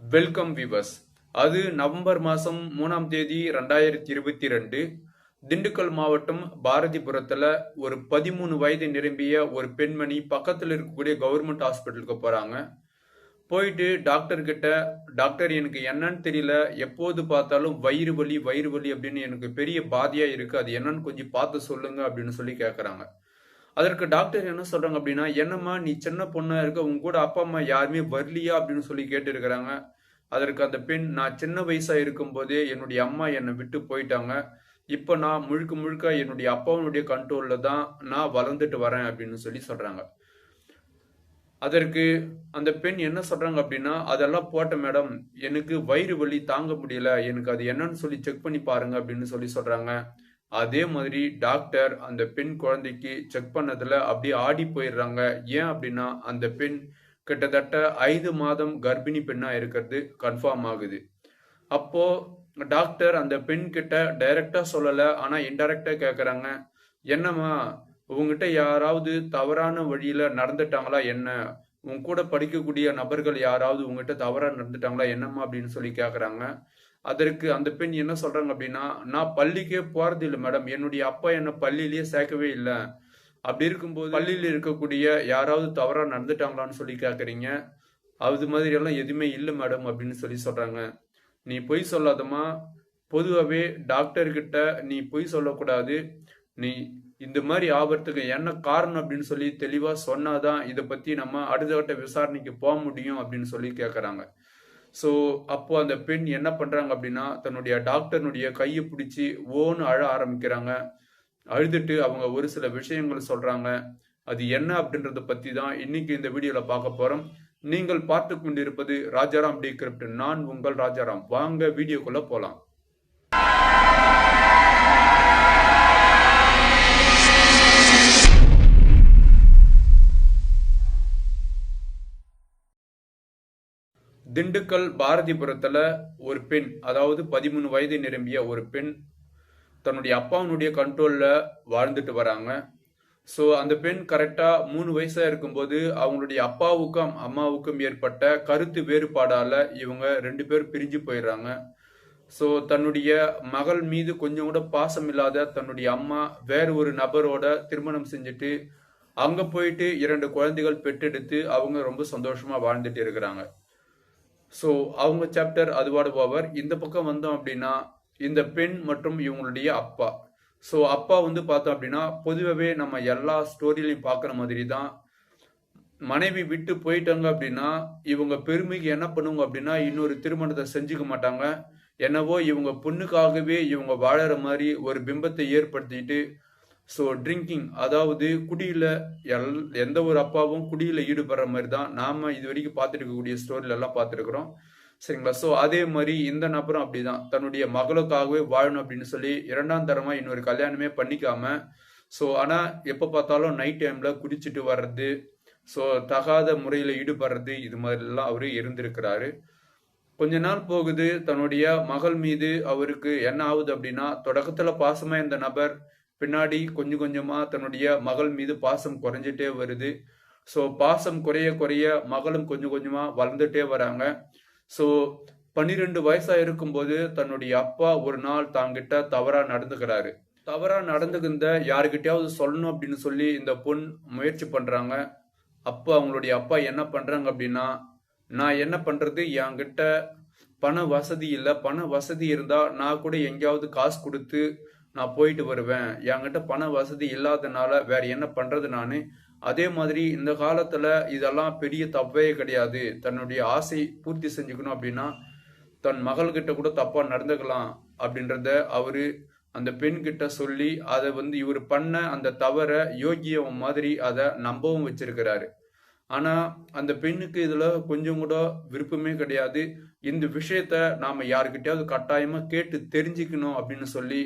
Welcome விவஸ் அது November மாதம் மூணாம் தேதி ரெண்டாயிரத்தி இருபத்தி ரெண்டு திண்டுக்கல் மாவட்டம் பாரதிபுரத்தில் ஒரு பதிமூணு வயது நிரம்பிய ஒரு பெண்மணி பக்கத்தில் இருக்கக்கூடிய கவர்மெண்ட் ஹாஸ்பிட்டலுக்கு போகிறாங்க போயிட்டு டாக்டர் கிட்ட டாக்டர் எனக்கு என்னன்னு தெரியல. எப்போது பார்த்தாலும் வயிறு வலி வயிறு வலி அப்படின்னு எனக்கு பெரிய பாதியாக இருக்குது அது என்னன்னு கொஞ்சம் பார்த்து சொல்லுங்க அப்படின்னு சொல்லி கேட்குறாங்க அதற்கு டாக்டர் என்ன சொல்றாங்க அப்படின்னா என்னம்மா நீ சின்ன பொண்ணா இருக்க உங்க கூட அப்பா அம்மா யாருமே வரலையா அப்படின்னு சொல்லி கேட்டிருக்கிறாங்க. அதற்கு அந்த பெண் நான் சின்ன வயசா இருக்கும்போதே என்னுடைய அம்மா என்னை விட்டு போயிட்டாங்க. இப்போ நான் முழுக்க முழுக்க என்னுடைய அப்பாவுடைய கண்ட்ரோல்ல தான் நான் வளர்ந்துட்டு வரேன் அப்படின்னு சொல்லி சொல்றாங்க. அதற்கு அந்த பெண் என்ன சொல்றாங்க அப்படின்னா அதெல்லாம் போட்ட மேடம் எனக்கு வயிறு வலி தாங்க முடியல. எனக்கு அது என்னன்னு சொல்லி செக் பண்ணி பாருங்க அப்படின்னு சொல்லி சொல்றாங்க. அதே மாதிரி டாக்டர் அந்த பெண் குழந்தைக்கு செக் பண்ணதுல அப்படியே ஆடி போயிடுறாங்க. ஏன் அப்படின்னா அந்த பெண் கிட்டத்தட்ட ஐந்து மாதம் கர்ப்பிணி பெண்ணா இருக்கிறது கன்ஃபார்ம் ஆகுது. அப்போ டாக்டர் அந்த பெண் கிட்ட டைரக்டா சொல்லல ஆனா இன்டைரக்டா கேக்குறாங்க. என்னம்மா உங்ககிட்ட யாராவது தவறான வழியில நடந்துட்டாங்களா என்ன? உன் கூட படிக்கக்கூடிய நபர்கள் யாராவது உங்ககிட்ட தவறா நடந்துட்டாங்களா என்னம்மா அப்படின்னு சொல்லி கேக்குறாங்க. அதற்கு அந்த பெண் என்ன சொல்றாங்க அப்படின்னா நான் பள்ளிக்கே போறது இல்லை மேடம். என்னுடைய அப்பா என்ன பள்ளியிலேயே சேர்க்கவே இல்லை. அப்படி இருக்கும்போது பள்ளியில் இருக்கக்கூடிய யாராவது தவறா நடந்துட்டாங்களான்னு சொல்லி கேட்குறீங்க அது மாதிரி எல்லாம் எதுவுமே இல்லை மேடம் அப்படின்னு சொல்லி சொல்றாங்க. நீ பொய் சொல்லாதம்மா. பொதுவாகவே டாக்டர்கிட்ட நீ பொய் சொல்லக்கூடாது. நீ இந்த மாதிரி ஆபத்துக்கு என்ன காரணம் அப்படின்னு சொல்லி தெளிவாக சொன்னாதான் இதை பற்றி நம்ம அடுத்த கட்ட விசாரணைக்கு போக முடியும் அப்படின்னு சொல்லி கேட்குறாங்க ஸோ அப்போ அந்த பெண் என்ன பண்றாங்க அப்படின்னா தன்னுடைய டாக்டர்னுடைய கையை பிடிச்சி ஓன்னு அழ ஆரம்பிக்கிறாங்க. அழுதுட்டு அவங்க ஒரு சில விஷயங்கள் சொல்றாங்க. அது என்ன அப்படின்றத பத்தி தான் இன்னைக்கு இந்த வீடியோல பார்க்க போறோம். நீங்கள் பார்த்து கொண்டிருப்பது ராஜாராம் டி கிரிப்ட். நான் உங்கள் ராஜாராம். வாங்க வீடியோக்குள்ள போலாம். திண்டுக்கல் பாரதிபுரத்தில் ஒரு பெண் அதாவது பதிமூணு வயது நிரம்பிய ஒரு பெண் தன்னுடைய அப்பாவுடைய கண்ட்ரோலில் வாழ்ந்துட்டு வராங்க. ஸோ அந்த பெண் கரெக்டாக மூணு வயசாக இருக்கும்போது அவங்களுடைய அப்பாவுக்கும் அம்மாவுக்கும் ஏற்பட்ட கருத்து வேறுபாடால் இவங்க ரெண்டு பேரும் பிரிஞ்சு போயிடுறாங்க. ஸோ தன்னுடைய மகள் மீது கொஞ்சம் கூட பாசம் இல்லாத தன்னுடைய அம்மா வேற ஒரு நபரோட திருமணம் செஞ்சுட்டு அங்கே போயிட்டு இரண்டு குழந்தைகள் பெற்றெடுத்து அவங்க ரொம்ப சந்தோஷமாக வாழ்ந்துட்டு இருக்கிறாங்க. ஸோ அவங்க சாப்டர் அதுவாடு பவர் இந்த பக்கம் வந்தோம் அப்படின்னா இந்த பெண் மற்றும் இவங்களுடைய அப்பா. ஸோ அப்பா வந்து பார்த்தோம் அப்படின்னா பொதுவாகவே நம்ம எல்லா ஸ்டோரியிலையும் பார்க்குற மாதிரி தான் மனைவி விட்டு போயிட்டாங்க அப்படின்னா இவங்க பெருமைக்கு என்ன பண்ணுவாங்க அப்படின்னா இன்னொரு திருமணத்தை செஞ்சுக்க மாட்டாங்க. என்னவோ இவங்க பொண்ணுக்காகவே இவங்க வாழற மாதிரி ஒரு பிம்பத்தை ஏற்படுத்திட்டு ஸோ ட்ரிங்கிங் அதாவது குடியில் எல் எந்த ஒரு அப்பாவும் குடியில் ஈடுபடுற மாதிரி தான் நாம் இது வரைக்கும் பார்த்துருக்கக்கூடிய இருக்கக்கூடிய பார்த்துருக்குறோம். சரிங்களா? ஸோ அதே மாதிரி இந்த நபரும் அப்படிதான். தன்னுடைய மகளுக்காகவே வாழணும் அப்படின்னு சொல்லி இரண்டாம் தரமாக இன்னொரு கல்யாணமே பண்ணிக்காம ஸோ ஆனால் எப்போ பார்த்தாலும் நைட் டைமில் குடிச்சிட்டு வர்றது ஸோ தகாத முறையில் ஈடுபடுறது இது மாதிரிலாம் அவர் இருந்திருக்கிறாரு. கொஞ்ச நாள் போகுது தன்னுடைய மகள் மீது அவருக்கு என்ன ஆகுது அப்படின்னா தொடக்கத்தில் பாசமாக இருந்த நபர் பின்னாடி கொஞ்சம் கொஞ்சமாக தன்னுடைய மகள் மீது பாசம் குறைஞ்சிட்டே வருது. ஸோ பாசம் குறைய குறைய மகளும் கொஞ்சம் கொஞ்சமாக வளர்ந்துட்டே வராங்க. ஸோ பன்னிரெண்டு வயசாக இருக்கும்போது தன்னுடைய அப்பா ஒரு நாள் தாங்கிட்ட தவறாக நடந்துக்கிறாரு. தவறாக நடந்துக்கிந்த யாருக்கிட்டையாவது சொல்லணும் அப்படின்னு சொல்லி இந்த பொண் முயற்சி பண்ணுறாங்க அப்போ அவங்களுடைய அப்பா என்ன பண்ணுறாங்க அப்படின்னா நான் என்ன பண்ணுறது என்கிட்ட பண வசதி இல்லை. பண வசதி இருந்தால் நான் கூட எங்கேயாவது காசு கொடுத்து நான் போயிட்டு வருவேன். என்கிட்ட பண வசதி இல்லாதனால வேற என்ன பண்றது நானு? அதே மாதிரி இந்த காலத்துல இதெல்லாம் பெரிய தப்பே கிடையாது. தன்னுடைய ஆசை பூர்த்தி செஞ்சுக்கணும் அப்படின்னா தன் மகள்கிட்ட கூட தப்பா நடந்துக்கலாம் அப்படின்றத அவரு அந்த பெண் கிட்ட சொல்லி அதை வந்து இவர் பண்ண அந்த தவற யோகியம் மாதிரி அதை நம்பவும் வச்சிருக்கிறாரு. ஆனா அந்த பெண்ணுக்கு இதுல கொஞ்சம் கூட விருப்பமே கிடையாது. இந்த விஷயத்த நாம யாருக்கிட்டையாவது கட்டாயமா கேட்டு தெரிஞ்சுக்கணும் அப்படின்னு சொல்லி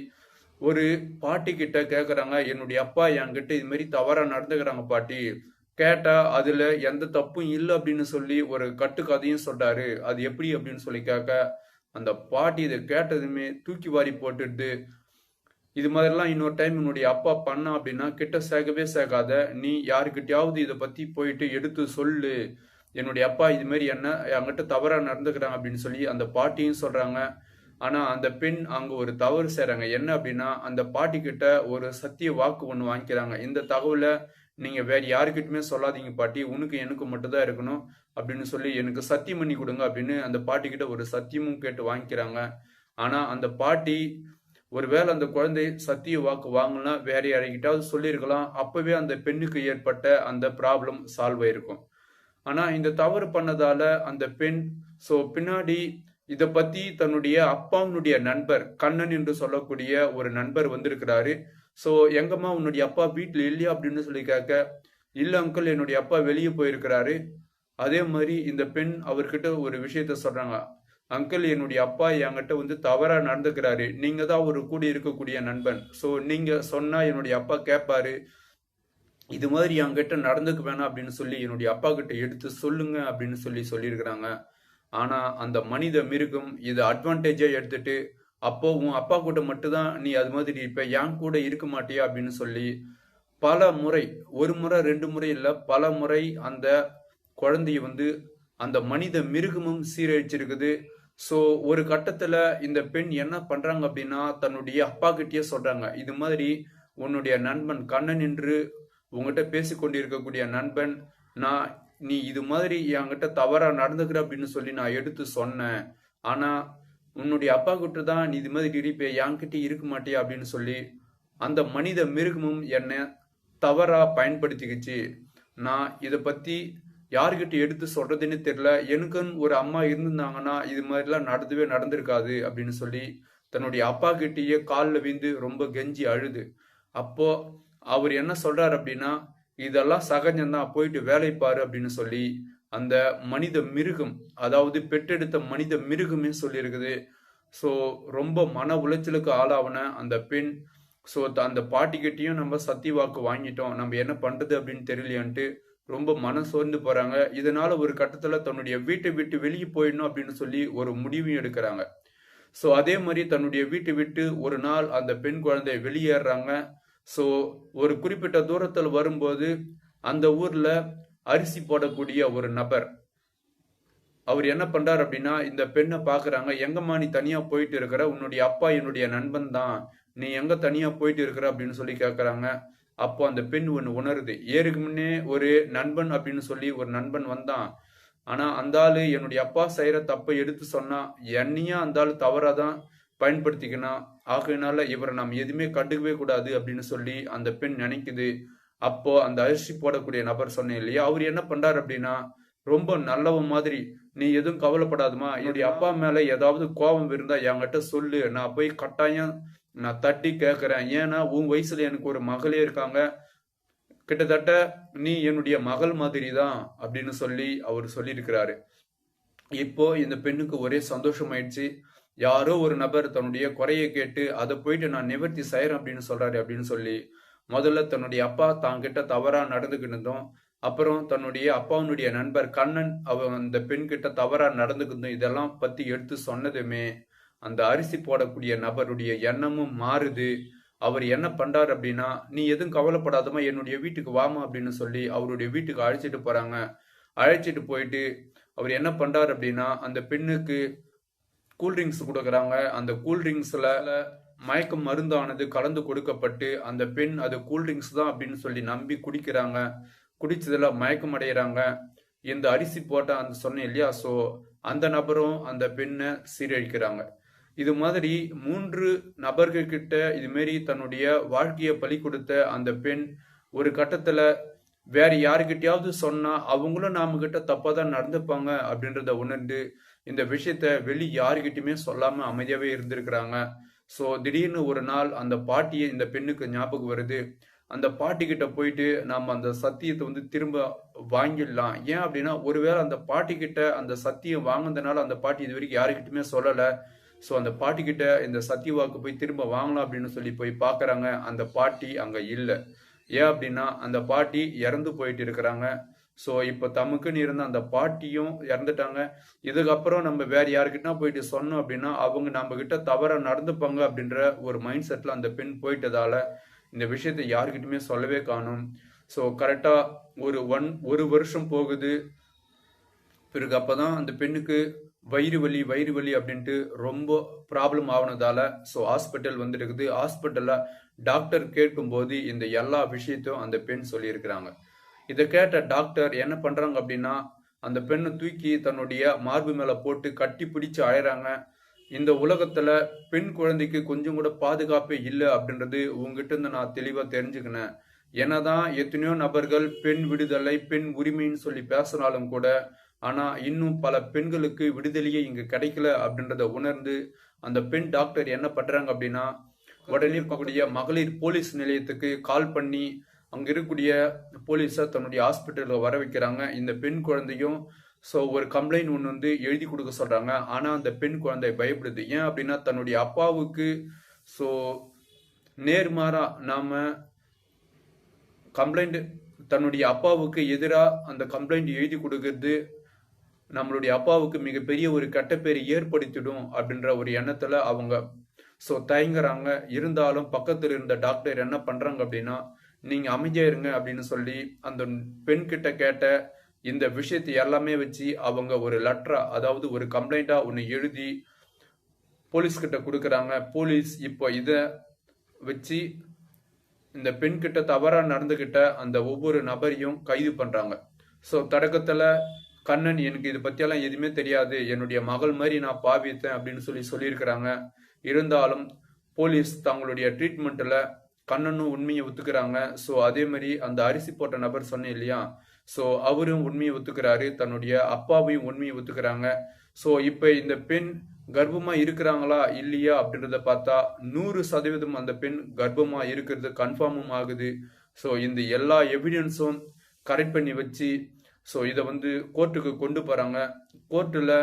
ஒரு பாட்டி கிட்ட கேக்குறாங்க என்னுடைய அப்பா என்கிட்ட இது மாதிரி தவறா நடந்துக்கிறாங்க பாட்டி. கேட்டா அதுல எந்த தப்பும் இல்லை அப்படின்னு சொல்லி ஒரு கட்டுக்கதையும் சொல்றாரு. அது எப்படி அப்படின்னு சொல்லி கேட்க அந்த பாட்டி இதை கேட்டதுமே தூக்கி வாரி போட்டுடுது. இது மாதிரிலாம் இன்னொரு டைம் என்னுடைய அப்பா பண்ணா அப்படின்னா கிட்ட சேர்க்கவே சேர்க்காத நீ யாருக்கிட்டையாவது இதை பத்தி போயிட்டு எடுத்து சொல்லு. என்னுடைய அப்பா இது மாதிரி என்ன என்கிட்ட தவறா நடந்துக்கிறாங்க அப்படின்னு சொல்லி அந்த பாட்டியும் சொல்றாங்க. ஆனா அந்த பெண் அங்க ஒரு தவறு செய்றாங்க. என்ன அப்படின்னா அந்த பாட்டி கிட்ட ஒரு சத்திய வாக்கு ஒண்ணு வாங்கிக்கிறாங்க. இந்த தகவலை நீங்க வேற யாருக்கிட்டுமே சொல்லாதீங்க பாட்டி. உனக்கு எனக்கு மட்டும்தான் இருக்கணும் அப்படின்னு சொல்லி எனக்கு சத்தியம் பண்ணி கொடுங்க அப்படின்னு அந்த பாட்டி கிட்ட ஒரு சத்தியமும் கேட்டு வாங்கிக்கிறாங்க. ஆனா அந்த பாட்டி ஒருவேளை அந்த குழந்தை சத்திய வாக்கு வாங்கலாம் வேற யாரைக்கிட்டாவது சொல்லியிருக்கலாம். அப்பவே அந்த பெண்ணுக்கு ஏற்பட்ட அந்த ப்ராப்ளம் சால்வ் ஆயிருக்கும். ஆனா இந்த தவறு பண்ணதால அந்த பெண் ஸோ பின்னாடி இதை பத்தி தன்னுடைய அப்பாவுடைய நண்பர் கண்ணன் என்று சொல்லக்கூடிய ஒரு நண்பர் வந்திருக்கிறாரு. சோ எங்கம்மா உன்னுடைய அப்பா வீட்டுல இல்லையா அப்படின்னு சொல்லி கேட்க இல்ல அங்கிள் என்னுடைய அப்பா வெளியே போயிருக்கிறாரு. அதே மாதிரி இந்த பெண் அவர்கிட்ட ஒரு விஷயத்த சொல்றாங்க. அங்கிள் என்னுடைய அப்பா என்கிட்ட வந்து தவறா நடந்துக்கிறாரு. நீங்க தான் ஒரு கூடி இருக்கக்கூடிய நண்பன். சோ நீங்க சொன்னா என்னுடைய அப்பா கேட்பாரு. இது மாதிரி என்கிட்ட நடந்துக்கு வேணாம் அப்படின்னு சொல்லி என்னுடைய அப்பா கிட்ட எடுத்து சொல்லுங்க அப்படின்னு சொல்லி சொல்லியிருக்கிறாங்க. ஆனால் அந்த மனித மிருகம் இதை அட்வான்டேஜாக எடுத்துட்டு அப்போ உன் அப்பா கூட மட்டும்தான் நீ அது மாதிரி இருப்ப என் கூட இருக்க மாட்டியா அப்படின்னு சொல்லி பல முறை ஒரு முறை ரெண்டு முறை இல்லை பல முறை அந்த குழந்தைய வந்து அந்த மனித மிருகமும் சீரழிச்சிருக்குது. ஸோ ஒரு கட்டத்தில் இந்த பெண் என்ன பண்ணுறாங்க அப்படின்னா தன்னுடைய அப்பா கிட்டேயே சொல்கிறாங்க இது மாதிரி உன்னுடைய நண்பன் கண்ணன் என்று உங்ககிட்ட பேசி கொண்டிருக்கக்கூடிய நண்பன் நான் நீ இது மாதிரி என்கிட்ட தவறா நடந்துக்கிற அப்படின்னு சொல்லி நான் எடுத்து சொன்னேன். ஆனா உன்னுடைய அப்பா கிட்ட தான் நீ இது மாதிரி இருப்பே என்கிட்ட இருக்க மாட்டியா அப்படின்னு சொல்லி அந்த மனித மிருகமும் என்னை தவறா பயன்படுத்திக்கிச்சு. நான் இதை பத்தி யார்கிட்ட எடுத்து சொல்றதுன்னு தெரியல. எனக்குன்னு ஒரு அம்மா இருந்திருந்தாங்கன்னா இது மாதிரிலாம் நடந்தவே நடந்திருக்காது அப்படின்னு சொல்லி தன்னுடைய அப்பா கிட்டேயே காலில் விந்து ரொம்ப கெஞ்சி அழுது. அப்போ அவர் என்ன சொல்றாரு அப்படின்னா இதெல்லாம் சகஜம்தான் போயிட்டு வேலை பாரு அப்படின்னு சொல்லி அந்த மனித மிருகம் அதாவது பெற்றெடுத்த மனித மிருகமே சொல்லியிருக்குது. ஸோ ரொம்ப மன உளைச்சலுக்கு ஆளாவன அந்த பெண் ஸோ அந்த பாட்டிக்கிட்டையும் நம்ம சத்தி வாக்கு வாங்கிட்டோம். நம்ம என்ன பண்ணுறது அப்படின்னு தெரியலையான்ட்டு ரொம்ப மனம் சோர்ந்து போகிறாங்க இதனால் ஒரு கட்டத்தில் தன்னுடைய வீட்டை விட்டு வெளியே போயிடணும் அப்படின்னு சொல்லி ஒரு முடிவும் எடுக்கிறாங்க. ஸோ அதே மாதிரி தன்னுடைய வீட்டை விட்டு ஒரு நாள் அந்த பெண் குழந்தை வெளியேறாங்க. ஸோ ஒரு குறிப்பிட்ட தூரத்தில் வரும்போது அந்த ஊரில் அரிசி போடக்கூடிய ஒரு நபர் அவர் என்ன பண்ணுறார் அப்படின்னா இந்த பெண்ணை பார்க்குறாங்க எங்கம்மா நீ தனியாக போயிட்டு இருக்கிற? உன்னுடைய அப்பா என்னுடைய நண்பன் தான். நீ எங்கே தனியாக போயிட்டு இருக்கிற? அப்படின்னு சொல்லி கேட்குறாங்க. அப்போ அந்த பெண் ஒன்று உணருது. ஏறுக்கு முன்னே ஒரு நண்பன் அப்படின்னு சொல்லி ஒரு நண்பன் வந்தான். ஆனால் அந்த என்னுடைய அப்பா செய்கிற தப்பை எடுத்து சொன்னால் என்னையும் அந்த ஆளு தவறாதான். பயன்படுத்திக்கணும் ஆகையினால இவரை நாம் எதுவுமே கண்டுக்கவே கூடாது அப்படின்னு சொல்லி அந்த பெண் நினைக்குது. அப்போ அந்த அரிசி போடக்கூடிய நபர் சொன்னேன் இல்லையா? அவர் என்ன பண்றாரு அப்படின்னா ரொம்ப நல்லவ மாதிரி நீ எதுவும் கவலைப்படாதுமா என்னுடைய அப்பா மேல ஏதாவது கோபம் இருந்தா என்கிட்ட சொல்லு. நான் போய் கட்டாயம் நான் தட்டி கேட்கறேன் ஏன்னா உன் வயசுல எனக்கு ஒரு மகளே இருக்காங்க. கிட்டத்தட்ட நீ என்னுடைய மகள் மாதிரி தான் அப்படின்னு சொல்லி அவர் சொல்லியிருக்கிறாரு. இப்போ இந்த பெண்ணுக்கு ஒரே சந்தோஷம் ஆயிடுச்சு யாரோ ஒரு நபர் தன்னுடைய குறையை கேட்டு அதை போயிட்டு நான் நிவர்த்தி செய்யறேன் அப்படின்னு சொல்றாரு அப்படின்னு சொல்லி முதல்ல தன்னுடைய அப்பா தாங்கிட்ட தவறா நடந்துக்கிட்டதும் அப்புறம் தன்னுடைய அப்பாவுடைய நண்பர் கண்ணன் அவன் அந்த பெண் கிட்ட தவறா நடந்துக்கிட்டதும் இதெல்லாம் பத்தி எடுத்து சொன்னதுமே அந்த அரிசி போடக்கூடிய நபருடைய எண்ணமும் மாறுது. அவர் என்ன பண்றாரு அப்படின்னா நீ எதுவும் கவலைப்படாதமா என்னுடைய வீட்டுக்கு வாமா அப்படின்னு சொல்லி அவருடைய வீட்டுக்கு அழைச்சிட்டு போறாங்க. அழைச்சிட்டு போயிட்டு அவர் என்ன பண்றாரு அப்படின்னா அந்த பெண்ணுக்கு கூல்ட்ரிங்க்ஸ் கொடுக்குறாங்க. அந்த கூல்ட்ரிங்க்ஸில் மயக்க மருந்தானது கலந்து கொடுக்கப்பட்டு அந்த பெண் அது கூல்ட்ரிங்க்ஸ் தான் அப்படின்னு சொல்லி நம்பி குடிக்கிறாங்க. குடிச்சதில் மயக்கம் அடைகிறாங்க இந்த அரிசி போட்ட அந்த சொன்னேன் இல்லையா? ஸோ அந்த நபரும் அந்த பெண்ணை சீரழிக்கிறாங்க. இது மாதிரி மூன்று நபர்கள் கிட்ட இது மாரி தன்னுடைய வாழ்க்கையை பலி கொடுத்த அந்த பெண் ஒரு கட்டத்தில் வேற யாருக்கிட்டையாவது சொன்னா அவங்களும் நாம கிட்ட தப்பா தான் நடந்துப்பாங்க அப்படின்றத உணர்ந்து இந்த விஷயத்த வெளி யாருக்கிட்டயுமே சொல்லாம அமைதியாவே இருந்திருக்கிறாங்க. ஸோ திடீர்னு ஒரு நாள் அந்த பாட்டியை இந்த பெண்ணுக்கு ஞாபகம் வருது. அந்த பாட்டி கிட்ட போயிட்டு நாம அந்த சத்தியத்தை வந்து திரும்ப வாங்கிடலாம். ஏன் அப்படின்னா ஒருவேளை அந்த பாட்டி கிட்ட அந்த சத்தியம் வாங்கினதுனால அந்த பாட்டி இது வரைக்கும் யாருக்கிட்டுமே சொல்லலை. ஸோ அந்த பாட்டி கிட்ட இந்த சத்திய வாக்கு போய் திரும்ப வாங்கலாம் அப்படின்னு சொல்லி போய் பார்க்குறாங்க அந்த பாட்டி அங்க இல்லை. ஏன் அப்படின்னா அந்த பாட்டி இறந்து போயிட்டு இருக்கிறாங்க. ஸோ இப்போ தமக்குன்னு இருந்த அந்த பாட்டியும் இறந்துட்டாங்க. இதுக்கப்புறம் நம்ம வேற யாருக்கிட்ட போயிட்டு சொன்னோம் அப்படின்னா அவங்க நம்ம கிட்ட தவற நடந்துப்பாங்க அப்படின்ற ஒரு மைண்ட் செட்டில் அந்த பெண் போயிட்டதால இந்த விஷயத்தை யாருக்கிட்டுமே சொல்லவே காணும். ஸோ கரெக்டாக ஒரு ஒன் ஒரு வருஷம் போகுது. பிறகு அப்போ தான் அந்த பெண்ணுக்கு வயிறு வலி வயிறு வலி அப்படின்ட்டு ரொம்ப ப்ராப்ளம் ஆகினதால ஸோ ஹாஸ்பிட்டல் வந்துருக்குது ஹாஸ்பிட்டலில் டாக்டர் கேட்கும்போது இந்த எல்லா விஷயத்தையும் அந்த பெண் சொல்லியிருக்கிறாங்க. இதை கேட்ட டாக்டர் என்ன பண்றாங்க அப்படின்னா அந்த பெண்ணை தூக்கி தன்னுடைய மார்பு மேல போட்டு கட்டி பிடிச்சு அழைறாங்க இந்த உலகத்துல பெண் குழந்தைக்கு கொஞ்சம் கூட பாதுகாப்பே இல்லை அப்படின்றது உங்ககிட்ட இருந்து நான் தெளிவா தெரிஞ்சுக்கினேன். என்னதான் எத்தனையோ நபர்கள் பெண் விடுதலை பெண் உரிமைன்னு சொல்லி பேசினாலும் கூட ஆனா இன்னும் பல பெண்களுக்கு விடுதலையே இங்க கிடைக்கல அப்படின்றத உணர்ந்து அந்த பெண் டாக்டர் என்ன பண்றாங்க அப்படின்னா உடனே இருக்கக்கூடிய மகளிர் போலீஸ் நிலையத்துக்கு கால் பண்ணி அங்கே இருக்கக்கூடிய போலீஸார் தன்னுடைய ஹாஸ்பிட்டலில் வர வைக்கிறாங்க. இந்த பெண் குழந்தையும் ஸோ ஒரு கம்ப்ளைண்ட் ஒன்று வந்து எழுதி கொடுக்க சொல்கிறாங்க ஆனால் அந்த பெண் குழந்தை பயப்படுது. ஏன் அப்படின்னா தன்னுடைய அப்பாவுக்கு ஸோ நேர்மாறாக நாம் கம்ப்ளைண்ட் தன்னுடைய அப்பாவுக்கு எதிராக அந்த கம்ப்ளைண்ட் எழுதி கொடுக்கறது நம்மளுடைய அப்பாவுக்கு மிகப்பெரிய ஒரு கெட்டப்பேர் ஏற்படுத்திடும் அப்படின்ற ஒரு எண்ணத்தில் அவங்க ஸோ தயங்குறாங்க. இருந்தாலும் பக்கத்தில் இருந்த டாக்டர் என்ன பண்ணுறாங்க அப்படின்னா நீங்க அமைஞ்சிருங்க இருங்க அப்படின்னு சொல்லி அந்த பெண் கிட்ட கேட்ட இந்த விஷயத்தை எல்லாமே வச்சு அவங்க ஒரு லெட்டரா அதாவது ஒரு கம்ப்ளைண்டா ஒன்று எழுதி போலீஸ் கிட்ட கொடுக்குறாங்க. போலீஸ் இப்போ இதை வச்சு இந்த பெண் கிட்ட தவறா நடந்துகிட்ட அந்த ஒவ்வொரு நபரையும் கைது பண்றாங்க. ஸோ தொடக்கத்தில் கண்ணன் எனக்கு இதை பத்தியெல்லாம் எதுவுமே தெரியாது. என்னுடைய மகள் மாதிரி நான் பாவித்தேன் அப்படின்னு சொல்லி சொல்லியிருக்கிறாங்க. இருந்தாலும் போலீஸ் தங்களுடைய ட்ரீட்மெண்ட்டில் கண்ணனும் உண்மையை ஒத்துக்கிறாங்க. ஸோ அதே மாதிரி அந்த அரிசி போட்ட நபர் சொன்னேன் இல்லையா? ஸோ அவரும் உண்மையை ஒத்துக்கிறாரு. தன்னுடைய அப்பாவையும் உண்மையை ஒத்துக்கிறாங்க. ஸோ இப்போ இந்த பெண் கர்ப்பமா இருக்கிறாங்களா? இல்லையா? அப்படின்றத பார்த்தா நூறு சதவீதம் அந்த பெண் கர்ப்பமா இருக்கிறது கன்ஃபார்மும் ஆகுது. ஸோ இந்த எல்லா எவிடன்ஸும் கரெக்ட் பண்ணி வச்சு ஸோ இதை வந்து கோர்ட்டுக்கு கொண்டு போறாங்க. கோர்ட்டில்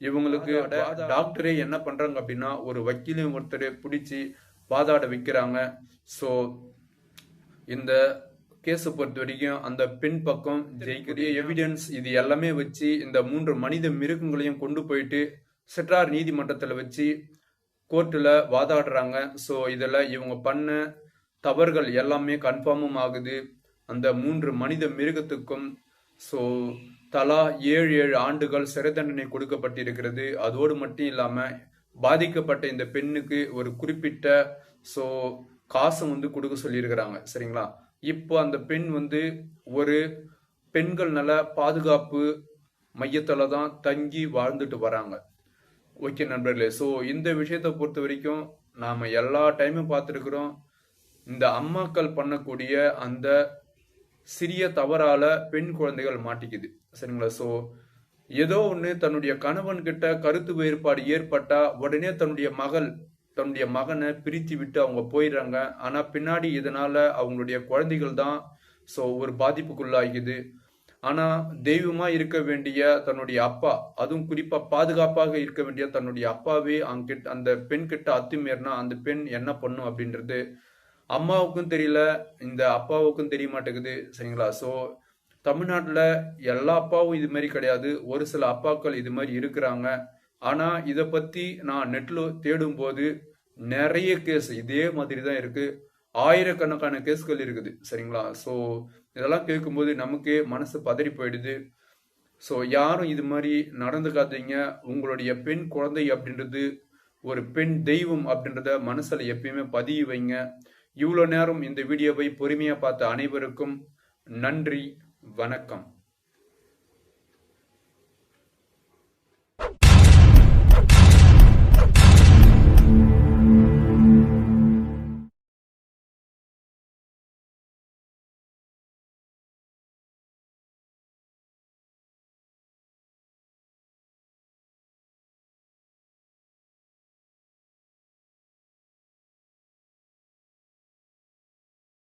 இவங்களுக்கு டாக்டரே என்ன பண்றாங்க அப்படின்னா ஒரு வக்கீலையும் ஒருத்தரை பிடிச்சி வாதாட வைக்கிறாங்க. ஸோ இந்த கேஸை பொறுத்த வரைக்கும் அந்த பெண் பக்கம் ஜெயிக்கிற எவிடன்ஸ் இது எல்லாமே வச்சு இந்த மூன்று மனித மிருகங்களையும் கொண்டு போயிட்டு சிற்றார் நீதிமன்றத்தில் வச்சு கோர்ட்டில் வாதாடுறாங்க. ஸோ இதில் இவங்க பண்ண தவறுகள் எல்லாமே கன்ஃபார்மும் ஆகுது. அந்த மூன்று மனித மிருகத்துக்கும் ஸோ தலா ஏழு ஏழு ஆண்டுகள் சிறை தண்டனை கொடுக்கப்பட்டிருக்கிறது. அதோடு மட்டும் இல்லாமல் பாதிக்கப்பட்ட இந்த பெண்ணுக்கு ஒரு குறிப்பிட்ட ஸோ காசு வந்து கொடுக்க சொல்லியிருக்கிறாங்க. சரிங்களா? இப்போ அந்த பெண் வந்து ஒரு பெண்கள் நல பாதுகாப்பு மையத்தில் தான் தங்கி வாழ்ந்துட்டு வராங்க. ஓகே நண்பர்களே ஸோ இந்த விஷயத்தை பொறுத்த வரைக்கும் நாம் எல்லா டைமும் பார்த்துருக்குறோம். இந்த அம்மாக்கள் பண்ணக்கூடிய அந்த சிறிய தவறால பெண் குழந்தைகள் மாட்டிக்குது. சரிங்களா? ஸோ ஏதோ ஒன்று தன்னுடைய கணவன் கிட்ட கருத்து வேறுபாடு ஏற்பட்டா உடனே தன்னுடைய மகள் தன்னுடைய மகனை பிரித்து விட்டு அவங்க போயிடுறாங்க. ஆனால் பின்னாடி இதனால அவங்களுடைய குழந்தைகள் தான் ஸோ ஒரு பாதிப்புக்குள்ளாகிது. ஆனால் தெய்வமாக இருக்க வேண்டிய தன்னுடைய அப்பா அதுவும் குறிப்பாக பாதுகாப்பாக இருக்க வேண்டிய தன்னுடைய அப்பாவே அங்கிட்ட அந்த பெண் கிட்ட அத்துமீறினா அந்த பெண் என்ன பண்ணும் அப்படின்றது அம்மாவுக்கும் தெரியல இந்த அப்பாவுக்கும் தெரிய மாட்டேங்குது சரிங்களா? ஸோ தமிழ்நாட்டில் எல்லா அப்பாவும் இது மாதிரி கிடையாது. ஒரு சில அப்பாக்கள் இது மாதிரி இருக்கிறாங்க. ஆனால் இதை பற்றி நான் நெட்டில் தேடும்போது நிறைய கேஸ் இதே மாதிரி தான் இருக்குது ஆயிரக்கணக்கான கேஸ்கள் இருக்குது. சரிங்களா? ஸோ இதெல்லாம் கேட்கும்போது நமக்கே மனசு பதறி போயிடுது. ஸோ யாரும் இது மாதிரி நடந்துக்காதீங்க. உங்களுடைய பெண் குழந்தை அப்படின்றது ஒரு பெண் தெய்வம் அப்படின்றத மனசில் எப்பயுமே பதிய வைங்க. இவ்வளோ நேரம் இந்த வீடியோவை பொறுமையாக பார்த்த அனைவருக்கும் நன்றி. வணக்கம்.